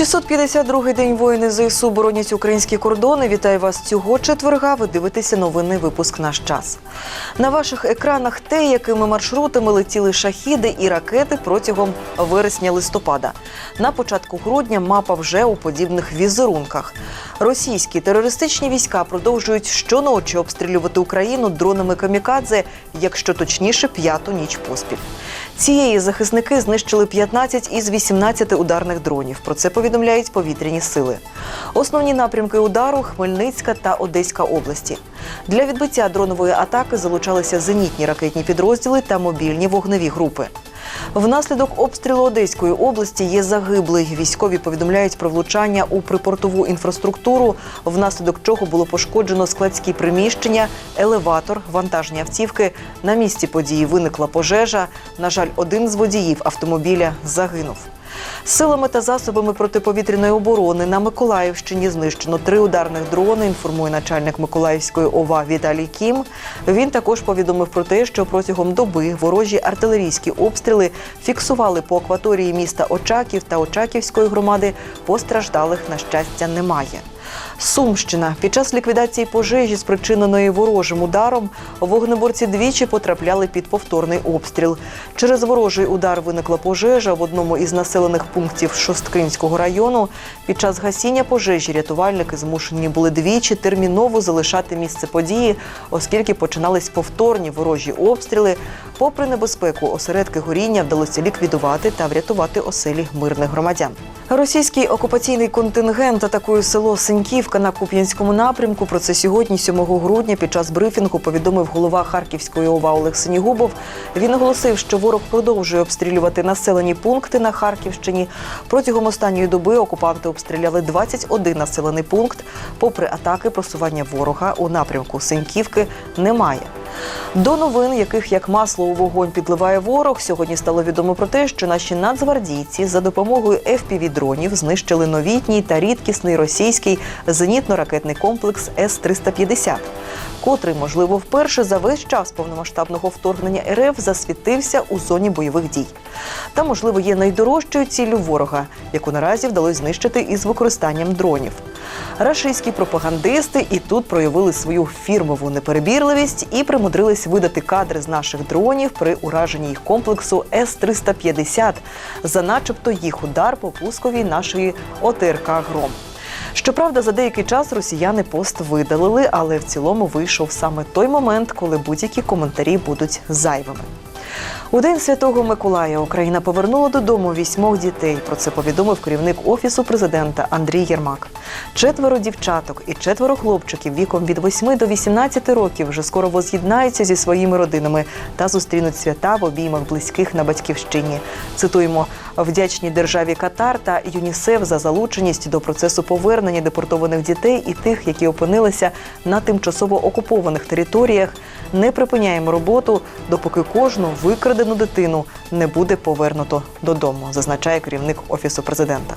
652-й день воїни ЗСУ боронять українські кордони. Вітаю вас цього четверга. Ви дивитеся новинний випуск наш час. На ваших екранах те, якими маршрутами летіли шахіди і ракети протягом вересня-листопада. На початку грудня мапа вже у подібних візерунках. Російські терористичні війська продовжують щоночі обстрілювати Україну дронами камікадзе, якщо точніше, п'яту ніч поспіль. Цієї захисники знищили 15 із 18 ударних дронів. Про це повідомляють повітряні сили. Основні напрямки удару Хмельницька та Одеська області. Для відбиття дронової атаки залучалися зенітні ракетні підрозділи та мобільні вогневі групи. Внаслідок обстрілу Одеської області є загиблий. Військові повідомляють про влучання у припортову інфраструктуру, внаслідок чого було пошкоджено складські приміщення, елеватор, вантажні автівки. На місці події виникла пожежа. На жаль, один з водіїв автомобіля загинув. Силами та засобами протиповітряної оборони на Миколаївщині знищено три ударних дрони. Інформує начальник Миколаївської ОВА Віталій Кім. Він також повідомив про те, що протягом доби ворожі артилерійські обстріли фіксували по акваторії міста Очаків та Очаківської громади. Постраждалих на щастя немає. Сумщина під час ліквідації пожежі, спричиненої ворожим ударом, вогнеборці двічі потрапляли під повторний обстріл. Через ворожий удар виникла пожежа в одному із населених пунктів Шосткинського району. Під час гасіння пожежі рятувальники змушені були двічі терміново залишати місце події, оскільки починались повторні ворожі обстріли. Попри небезпеку, осередки горіння вдалося ліквідувати та врятувати оселі мирних громадян. Російський окупаційний контингент атакує село Синьківка на Куп'янському напрямку. Про це сьогодні, 7 грудня, під час брифінгу повідомив голова Харківської ОВА Олег Синігубов. Він оголосив, що ворог продовжує обстрілювати населені пункти на Харківщині. Протягом останньої доби окупанти обстріляли 21 населений пункт. Попри атаки, просування ворога у напрямку Синьківки немає. До новин, яких як масло у вогонь підливає ворог, сьогодні стало відомо про те, що наші нацгвардійці за допомогою fpv дронів знищили новітній та рідкісний російський зенітно-ракетний комплекс С-350, котрий, можливо, вперше за весь час повномасштабного вторгнення РФ засвітився у зоні бойових дій. Та, можливо, є найдорожчою ціллю ворога, яку наразі вдалося знищити із використанням дронів. Рашистські пропагандисти і тут проявили свою фірмову неперебірливість і примудрились видати кадри з наших дронів при ураженні їх комплексу С-350 за начебто їх удар по пусковій нашої ОТРК Гром. Щоправда, за деякий час росіяни пост видалили, але в цілому вийшов саме той момент, коли будь-які коментарі будуть зайвими. У день святого Миколая Україна повернула додому вісьмох дітей. Про це повідомив керівник офісу президента Андрій Єрмак. Четверо дівчаток і четверо хлопчиків віком від 8 до 18 років вже скоро воз'єднаються зі своїми родинами та зустрінуть свята в обіймах близьких на батьківщині. Цитуємо вдячні державі Катар та ЮНІСЕФ за залученість до процесу повернення депортованих дітей і тих, які опинилися на тимчасово окупованих територіях. Не припиняємо роботу, допоки кожну викрадену дитину не буде повернуто додому, зазначає керівник офісу президента.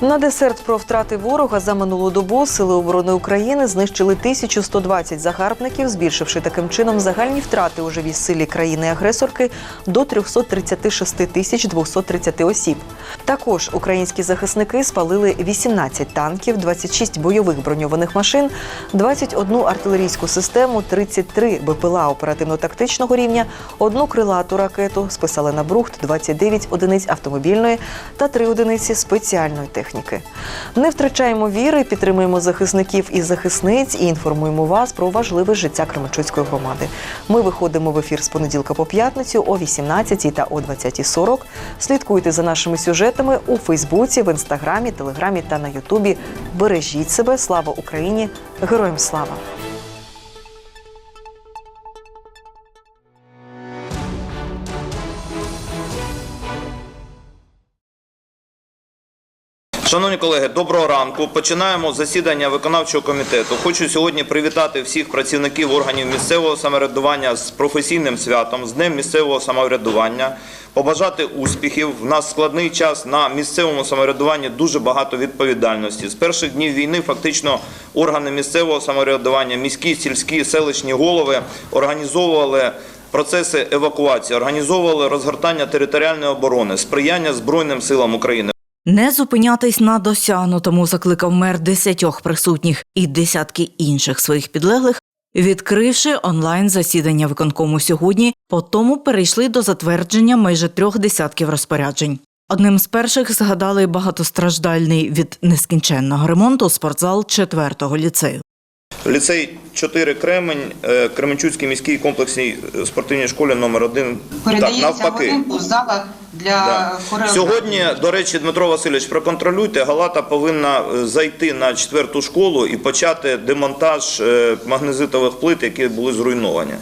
На десерт про втрати ворога за минулу добу сили оборони України знищили 1120 загарбників, збільшивши таким чином загальні втрати у живій силі країни-агресорки до 336 тисяч 230 осіб. Також українські захисники спалили 18 танків, 26 бойових броньованих машин, 21 артилерійську систему, 33 БПЛА оперативно-тактичного рівня, одну крилату ракету, списали на брухт 29 одиниць автомобільної та 3 одиниці спеціальної техніки. Не втрачаємо віри, підтримуємо захисників і захисниць і інформуємо вас про важливе життя Кременчуцької громади. Ми виходимо в ефір з понеділка по п'ятницю о 18 та о 20.40. Слідкуйте за нашими сюжетами у Фейсбуці, в інстаграмі, телеграмі та на Ютубі. Бережіть себе, слава Україні! Героям слава! Шановні колеги, доброго ранку. Починаємо засідання виконавчого комітету. Хочу сьогодні привітати всіх працівників органів місцевого самоврядування з професійним святом, з Днем місцевого самоврядування, побажати успіхів. В нас складний час на місцевому самоврядуванні дуже багато відповідальності. З перших днів війни фактично органи місцевого самоврядування, міські, сільські, селищні голови організовували. Процеси евакуації організовували розгортання територіальної оборони, сприяння Збройним силам України. Не зупинятись на досягнутому закликав мер десятьох присутніх і десятки інших своїх підлеглих, відкривши онлайн засідання виконкому сьогодні, по тому перейшли до затвердження майже трьох десятків розпоряджень. Одним з перших згадали багатостраждальний від нескінченного ремонту спортзал четвертого ліцею. Ліцей 4 Кремень, Кременчуцький міський комплексній е, спортивній школі номер 1 Так, навпаки. в залах для Да. Сьогодні, до речі, Дмитро Васильович, проконтролюйте, Галата повинна е, зайти на четверту школу і почати демонтаж е, магнезитових плит, які були зруйновані.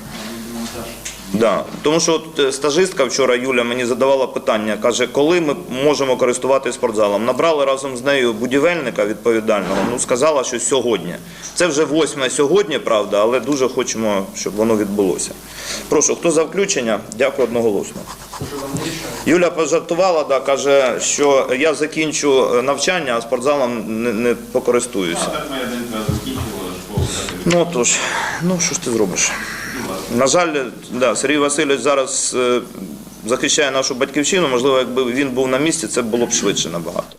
Да. Тому що от е, стажистка вчора Юля мені задавала питання, каже, коли ми можемо користуватися спортзалом. Набрали разом з нею будівельника відповідального. Ну сказала, що сьогодні. Це вже восьме сьогодні, правда, але дуже хочемо, щоб воно відбулося. Прошу, хто за включення? Дякую одноголосно. Юля пожартувала, да, каже, що я закінчу е, навчання, а спортзалом не, не покористуюся. Ну тож, ну що ж ти зробиш? На жаль, да, Сергій Васильович зараз е, захищає нашу батьківщину. Можливо, якби він був на місці, це було б швидше набагато.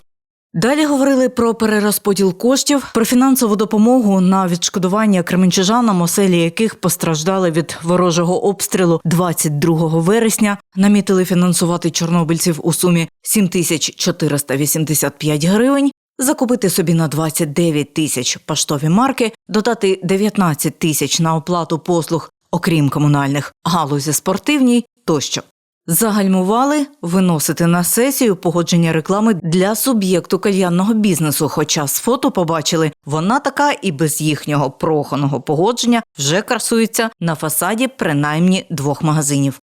Далі говорили про перерозподіл коштів, про фінансову допомогу на відшкодування кременчужанам, оселі яких постраждали від ворожого обстрілу 22 вересня. Намітили фінансувати чорнобильців у сумі 7485 гривень. Закупити собі на 29 тисяч поштові марки, додати 19 тисяч на оплату послуг, окрім комунальних, галузі спортивній тощо. Загальмували виносити на сесію погодження реклами для суб'єкту кальянного бізнесу. Хоча з фото побачили, вона така і без їхнього проханого погодження вже красується на фасаді принаймні двох магазинів.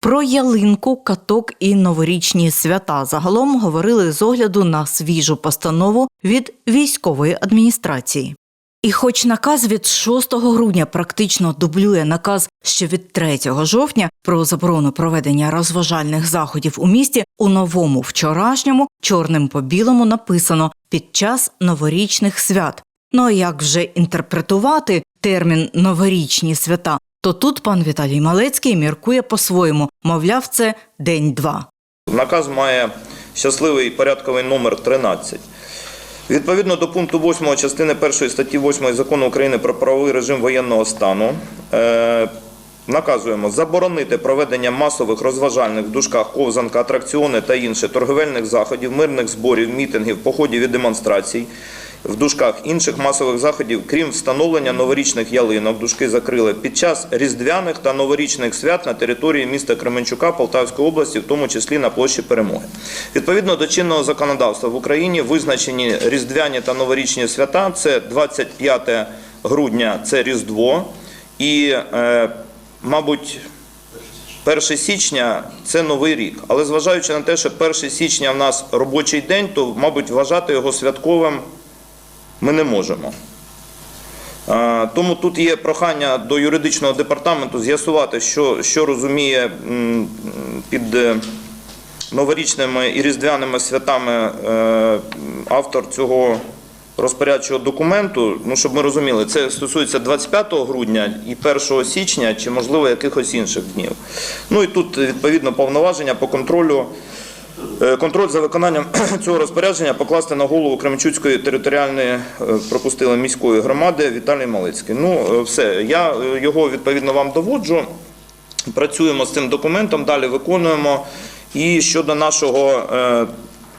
Про ялинку, каток і новорічні свята загалом говорили з огляду на свіжу постанову від військової адміністрації. І хоч наказ від 6 грудня практично дублює наказ ще від 3 жовтня про заборону проведення розважальних заходів у місті, у новому вчорашньому чорним по білому написано під час новорічних свят. Ну а як вже інтерпретувати термін новорічні свята, то тут пан Віталій Малецький міркує по-своєму, мовляв, це день-два. Наказ має щасливий порядковий номер 13. Відповідно до пункту 8 частини 1 статті 8 Закону України про правовий режим воєнного стану, е, наказуємо заборонити проведення масових розважальних в дужках ковзанка, атракціони та інше торговельних заходів, мирних зборів, мітингів, походів і демонстрацій. В дужках інших масових заходів, крім встановлення новорічних ялинок, дужки закрили під час різдвяних та новорічних свят на території міста Кременчука Полтавської області, в тому числі на площі Перемоги. Відповідно до чинного законодавства в Україні визначені різдвяні та новорічні свята. Це 25 грудня, це Різдво, і, е, мабуть. 1 січня це новий рік, але зважаючи на те, що 1 січня в нас робочий день, то, мабуть, вважати його святковим ми не можемо. Тому тут є прохання до юридичного департаменту з'ясувати, що, що розуміє під е, новорічними і різдвяними святами е, автор цього розпорядчого документу. Ну, щоб ми розуміли, це стосується 25 грудня і 1 січня, чи можливо якихось інших днів. Ну і тут відповідно повноваження по контролю. Е, Контроль за виконанням цього розпорядження покласти на голову Кременчуцької територіальної е, пропустили міської громади Віталій Малицький. Ну, е, все, я його відповідно вам доводжу. Працюємо з цим документом, далі виконуємо. І щодо нашого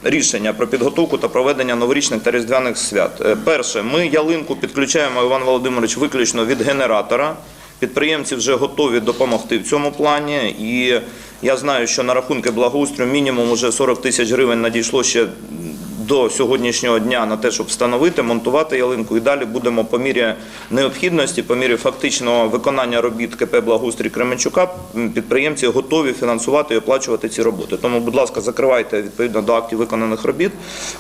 рішення про підготовку та проведення новорічних та різдвяних свят. Перше, ми ялинку підключаємо Іван Володимирович виключно від генератора. Підприємці вже готові допомогти в цьому плані. І я знаю, що на рахунки благоустрою мінімум вже 40 тисяч гривень надійшло ще до сьогоднішнього дня на те, щоб встановити, монтувати ялинку. І далі будемо по мірі необхідності, по мірі фактичного виконання робіт КП Благоустрій Кременчука. Підприємці готові фінансувати і оплачувати ці роботи. Тому, будь ласка, закривайте відповідно до актів виконаних робіт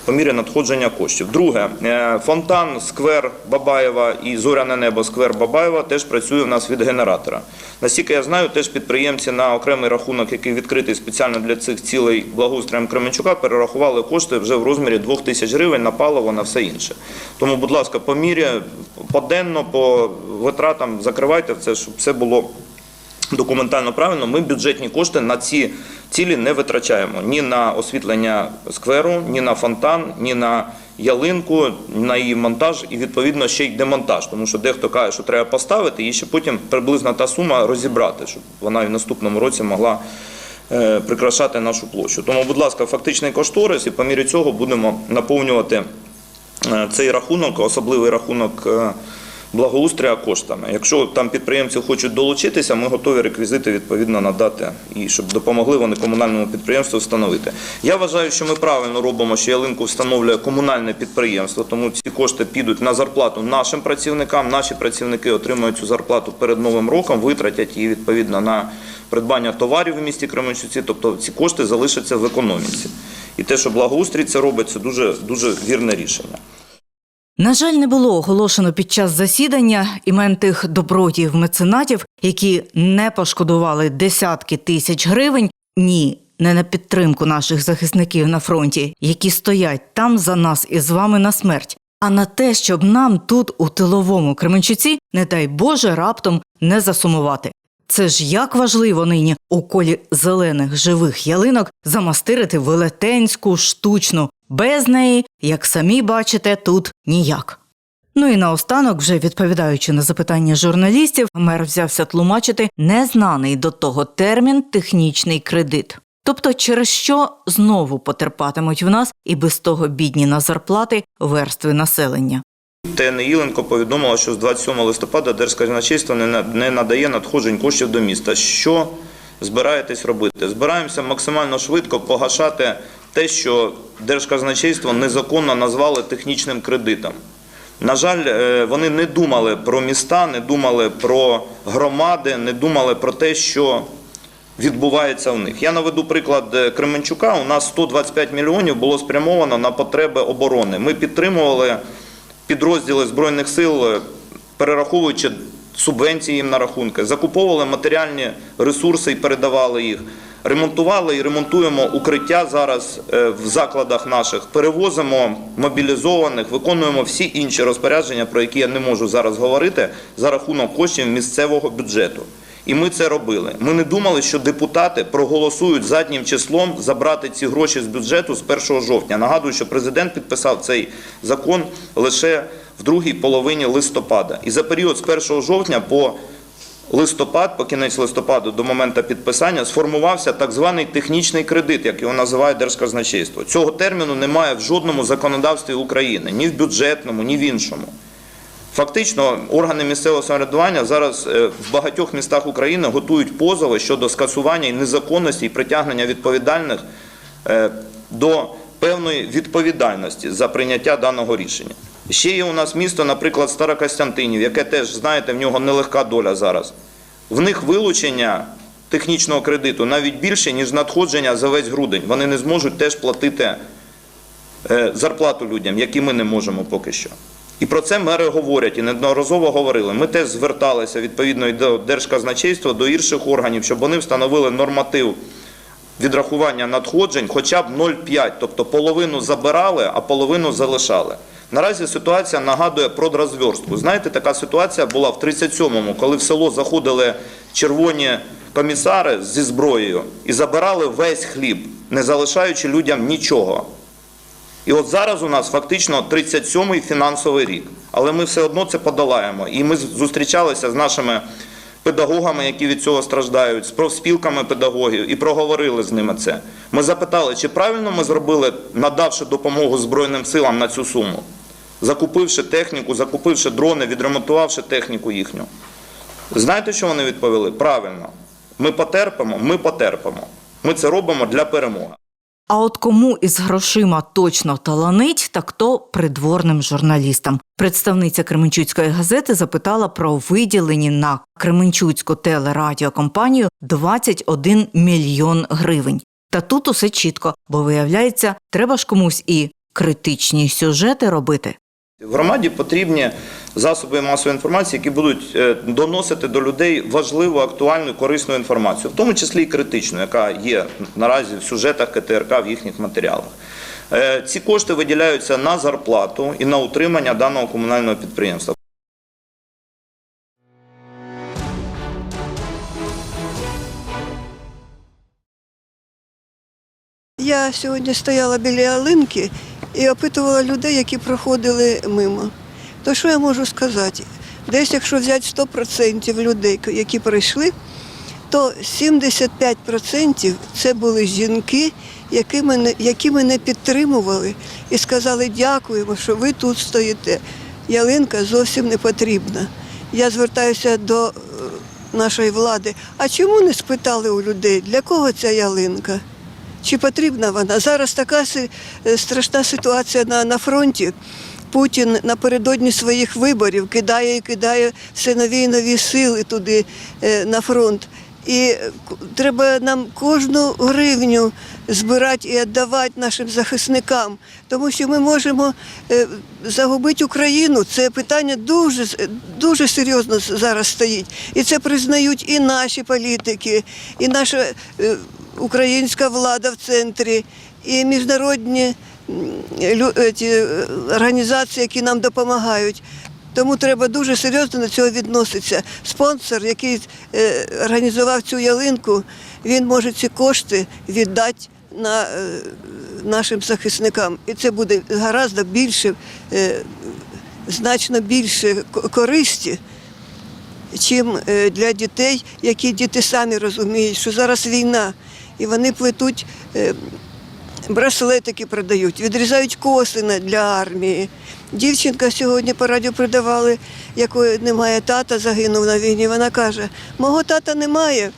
по мірі надходження коштів. Друге, е, фонтан, сквер Бабаєва і зоряне небо, сквер Бабаєва теж працює в нас від генератора. Наскільки я знаю, теж підприємці на окремий рахунок, який відкритий спеціально для цих цілей благоустроєм Кременчука, перерахували кошти вже в розмірі 2 тисяч гривень на паливо, на все інше. Тому, будь ласка, по мірі, поденно, по витратам закривайте це, щоб все було документально правильно. Ми бюджетні кошти на ці цілі не витрачаємо ні на освітлення скверу, ні на фонтан, ні на ялинку, на її монтаж і відповідно ще й демонтаж. Тому що дехто каже, що треба поставити і ще потім приблизно та сума розібрати, щоб вона і в наступному році могла прикрашати нашу площу. Тому, будь ласка, фактичний кошторис, і по мірі цього будемо наповнювати е, цей рахунок, особливий рахунок. е, Благоустрія коштами. Якщо там підприємці хочуть долучитися, ми готові реквізити відповідно надати і щоб допомогли вони комунальному підприємству встановити. Я вважаю, що ми правильно робимо, що ялинку встановлює комунальне підприємство, тому ці кошти підуть на зарплату нашим працівникам. Наші працівники отримують цю зарплату перед новим роком, витратять її відповідно на придбання товарів в місті Кременчуці. Тобто ці кошти залишаться в економіці. І те, що благоустрій це робить, це дуже дуже вірне рішення. На жаль, не було оголошено під час засідання імен тих добродіїв меценатів, які не пошкодували десятки тисяч гривень. Ні, не на підтримку наших захисників на фронті, які стоять там за нас і з вами на смерть, а на те, щоб нам тут, у тиловому Кременчуці, не дай Боже, раптом не засумувати. Це ж як важливо нині у колі зелених живих ялинок замастирити велетенську штучну. Без неї, як самі бачите, тут ніяк. Ну і наостанок, вже відповідаючи на запитання журналістів, мер взявся тлумачити незнаний до того термін технічний кредит. Тобто, через що знову потерпатимуть в нас і без того бідні на зарплати верстви населення. ТН Іленко повідомила, що з 27 листопада Держказначейство не надає надходжень коштів до міста. Що збираєтесь робити? Збираємося максимально швидко погашати те, що Держказначейство незаконно назвали технічним кредитом. На жаль, е, вони не думали про міста, не думали про громади, не думали про те, що відбувається в них. Я наведу приклад е, Кременчука. У нас 125 мільйонів було спрямовано на потреби оборони. Ми підтримували підрозділи Збройних сил, е, перераховуючи субвенції їм на рахунки, закуповували матеріальні ресурси і передавали їх. Ремонтували і ремонтуємо укриття зараз е, в закладах наших, перевозимо мобілізованих, виконуємо всі інші розпорядження, про які я не можу зараз говорити, за рахунок коштів місцевого бюджету. І ми це робили. Ми не думали, що депутати проголосують заднім числом забрати ці гроші з бюджету з 1 жовтня. Нагадую, що президент підписав цей закон лише в другій половині листопада. І за період з 1 жовтня по листопад, по кінець листопаду до моменту підписання, сформувався так званий технічний кредит, як його називає Держказначейство. Цього терміну немає в жодному законодавстві України, ні в бюджетному, ні в іншому. Фактично, органи місцевого самоврядування зараз е, в багатьох містах України готують позови щодо скасування незаконності і притягнення відповідальних е, до певної відповідальності за прийняття даного рішення. Ще є у нас місто, наприклад, Старокостянтинів, яке теж, знаєте, в нього нелегка доля зараз. В них вилучення технічного кредиту навіть більше, ніж надходження за весь грудень. Вони не зможуть теж платити е, зарплату людям, які ми не можемо поки що. І про це мери говорять і неодноразово говорили. Ми теж зверталися відповідно і до Держказначейства, до інших органів, щоб вони встановили норматив відрахування надходжень хоча б 0,5, тобто половину забирали, а половину залишали. Наразі ситуація нагадує продразверстку. Знаєте, така ситуація була в 37-му, коли в село заходили червоні комісари зі зброєю і забирали весь хліб, не залишаючи людям нічого. І от зараз у нас фактично 37-й фінансовий рік. Але ми все одно це подолаємо. І ми зустрічалися з нашими педагогами, які від цього страждають, з профспілками педагогів, і проговорили з ними це. Ми запитали, чи правильно ми зробили, надавши допомогу Збройним силам на цю суму, закупивши техніку, закупивши дрони, відремонтувавши техніку їхню. Знаєте, що вони відповіли? Правильно. Ми потерпимо, ми потерпимо. Ми це робимо для перемоги. А от кому із грошима точно таланить, так то придворним журналістам. Представниця Кременчуцької газети запитала про виділені на Кременчуцьку телерадіокомпанію 21 мільйон гривень. Та тут усе чітко, бо виявляється, треба ж комусь і критичні сюжети робити. В громаді потрібні засоби масової інформації, які будуть е, доносити до людей важливу, актуальну, корисну інформацію, в тому числі і критичну, яка є наразі в сюжетах КТРК в їхніх матеріалах. Е, Ці кошти виділяються на зарплату і на утримання даного комунального підприємства. Я сьогодні стояла біля ялинки і опитувала людей, які проходили мимо. То що я можу сказати? Десь, якщо взяти 100% людей, які прийшли, то 75% це були жінки, які мене, які мене підтримували і сказали дякуємо, що ви тут стоїте. Ялинка зовсім не потрібна. Я звертаюся до е, нашої влади. А чому не спитали у людей, для кого ця ялинка? Чи потрібна вона? Зараз така е, страшна ситуація на, на фронті. Путін напередодні своїх виборів кидає і кидає все нові і нові сили туди е, на фронт. І треба нам кожну гривню збирати і віддавати нашим захисникам, тому що ми можемо е, загубити Україну. Це питання дуже, дуже серйозно зараз стоїть. І це признають і наші політики, і наша е, українська влада в центрі, і міжнародні лю- е, організації, які нам допомагають. Тому треба дуже серйозно до цього відноситися. Спонсор, який е, організував цю ялинку, він може ці кошти віддати на е, нашим захисникам. І це буде гораздо більше, значно більше користі, чим для дітей, які діти самі розуміють, що зараз війна, і вони плетуть. Браслетики продають, відрізають косини для армії. Дівчинка сьогодні по радіо продавали, якої немає тата, загинув на війні. Вона каже: мого тата немає,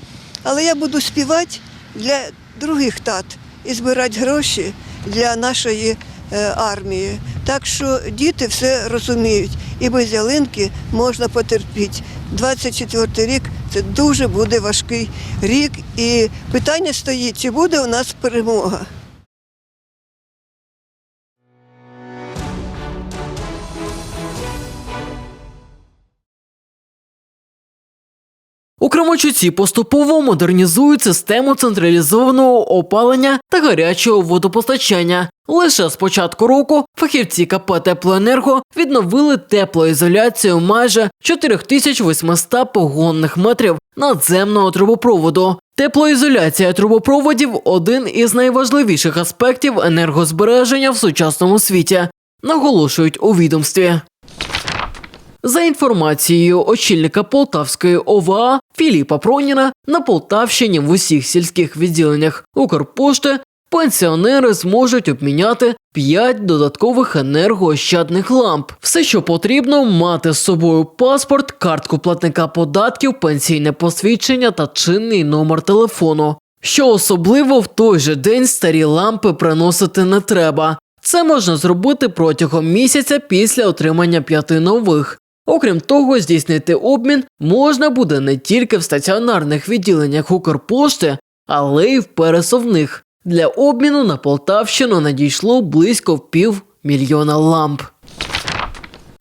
але я буду співати для других тат і збирати гроші для нашої е, армії. Так що діти все розуміють, і без ялинки можна потерпіти. 24 рік це дуже буде важкий рік, і питання стоїть, чи буде у нас перемога. Кременчуці поступово модернізують систему централізованого опалення та гарячого водопостачання. Лише з початку року фахівці КП «Теплоенерго» відновили теплоізоляцію майже 4800 погонних метрів надземного трубопроводу. Теплоізоляція трубопроводів один із найважливіших аспектів енергозбереження в сучасному світі, наголошують у відомстві. За інформацією очільника Полтавської ОВА Філіпа Проніна, на Полтавщині в усіх сільських відділеннях Укрпошти пенсіонери зможуть обміняти 5 додаткових енергоощадних ламп. Все, що потрібно, мати з собою паспорт, картку платника податків, пенсійне посвідчення та чинний номер телефону. Що особливо в той же день старі лампи приносити не треба. Це можна зробити протягом місяця після отримання п'яти нових. Окрім того, здійснити обмін можна буде не тільки в стаціонарних відділеннях Укрпошти, але й в пересувних. Для обміну на Полтавщину надійшло близько пів мільйона ламп.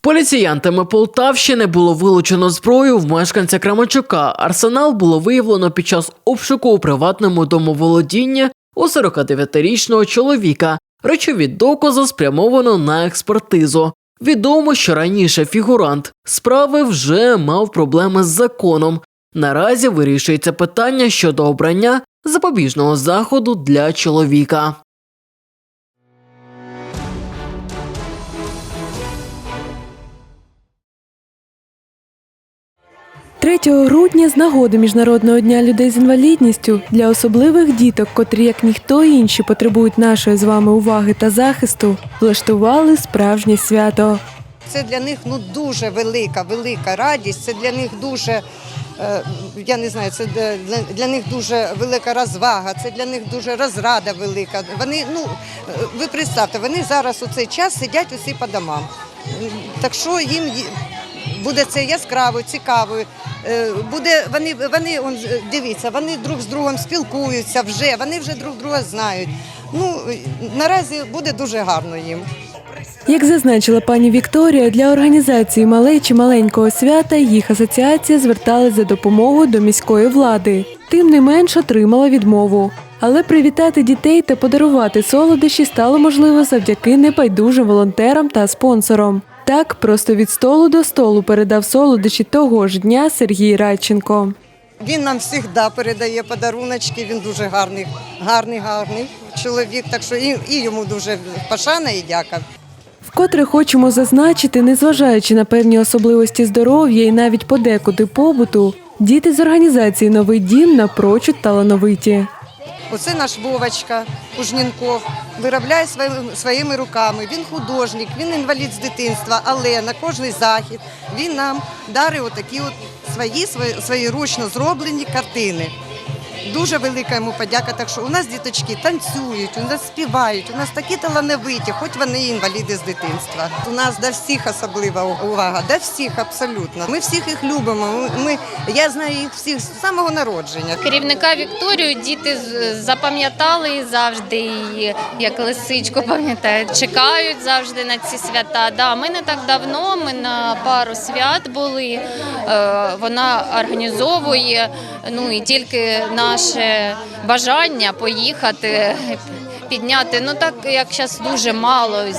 Поліціянтами Полтавщини було вилучено зброю в мешканця Крамачука. Арсенал було виявлено під час обшуку у приватному домоволодінні у 49-річного чоловіка. Речові докази спрямовано на експертизу. Відомо, що раніше фігурант справи вже мав проблеми з законом. Наразі вирішується питання щодо обрання запобіжного заходу для чоловіка. 3 грудня з нагоди Міжнародного дня людей з інвалідністю для особливих діток, котрі як ніхто інші потребують нашої з вами уваги та захисту, влаштували справжнє свято. Це для них ну дуже велика, велика радість. Це для них дуже, е, я не знаю, це для, для них дуже велика розвага, це для них дуже розрада велика. Вони, ну е, ви представте, вони зараз у цей час сидять усі по домам. Так що їм буде це яскраво, цікаво. Е, Буде вони, вони он, е, дивіться, вони друг з другом спілкуються вже, вони вже друг друга знають. Ну наразі буде дуже гарно їм. Як зазначила пані Вікторія, для організації малечі маленького свята їх асоціація зверталась за допомогою до міської влади. Тим не менш отримала відмову. Але привітати дітей та подарувати солодощі стало можливо завдяки небайдужим волонтерам та спонсорам. Так, просто від столу до столу передав солодощі того ж дня Сергій Радченко. Він нам завжди передає подаруночки. Він дуже гарний, гарний, гарний чоловік. Так що і, і йому дуже пошана і дяка. Вкотре хочемо зазначити, незважаючи на певні особливості здоров'я і навіть подекуди побуту, діти з організації Новий дім напрочуд талановиті. Оце наш Вовочка Кужнінков виробляє своїми, руками. Він художник, він інвалід з дитинства, але на кожний захід він нам дарить отакі от свої, свої ручно зроблені картини. Дуже велика йому подяка. Так що у нас діточки танцюють, у нас співають, у нас такі талановиті, хоч вони і інваліди з дитинства. У нас до всіх особлива увага, до всіх абсолютно. Ми всіх їх любимо. Ми, я знаю їх всіх з самого народження. Керівника Вікторію діти запам'ятали завжди її, як лисичку пам'ятають. Чекають завжди на ці свята. Да, ми не так давно, ми на пару свят були. Е, Вона організовує. Ну і тільки наше бажання поїхати. Підняти, ну так як зараз дуже мало е,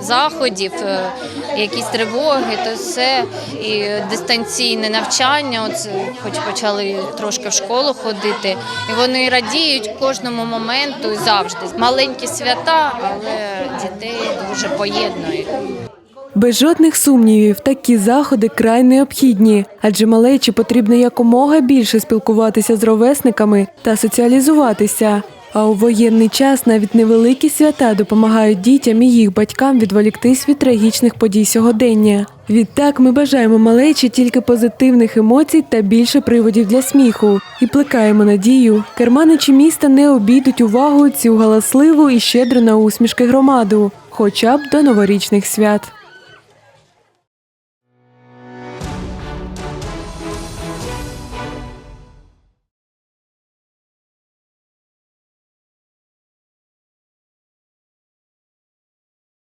заходів, е, якісь тривоги, то все і дистанційне навчання. От е, хоч почали трошки в школу ходити, і вони радіють кожному моменту завжди. Маленькі свята, але дітей дуже поєднують. Без жодних сумнівів, такі заходи край необхідні, адже малечі потрібно якомога більше спілкуватися з ровесниками та соціалізуватися. А у воєнний час навіть невеликі свята допомагають дітям і їх батькам відволіктись від трагічних подій сьогодення. Відтак ми бажаємо малечі тільки позитивних емоцій та більше приводів для сміху і плекаємо надію, керманичі міста не обійдуть увагу цю галасливу і щедру на усмішки громаду, хоча б до новорічних свят.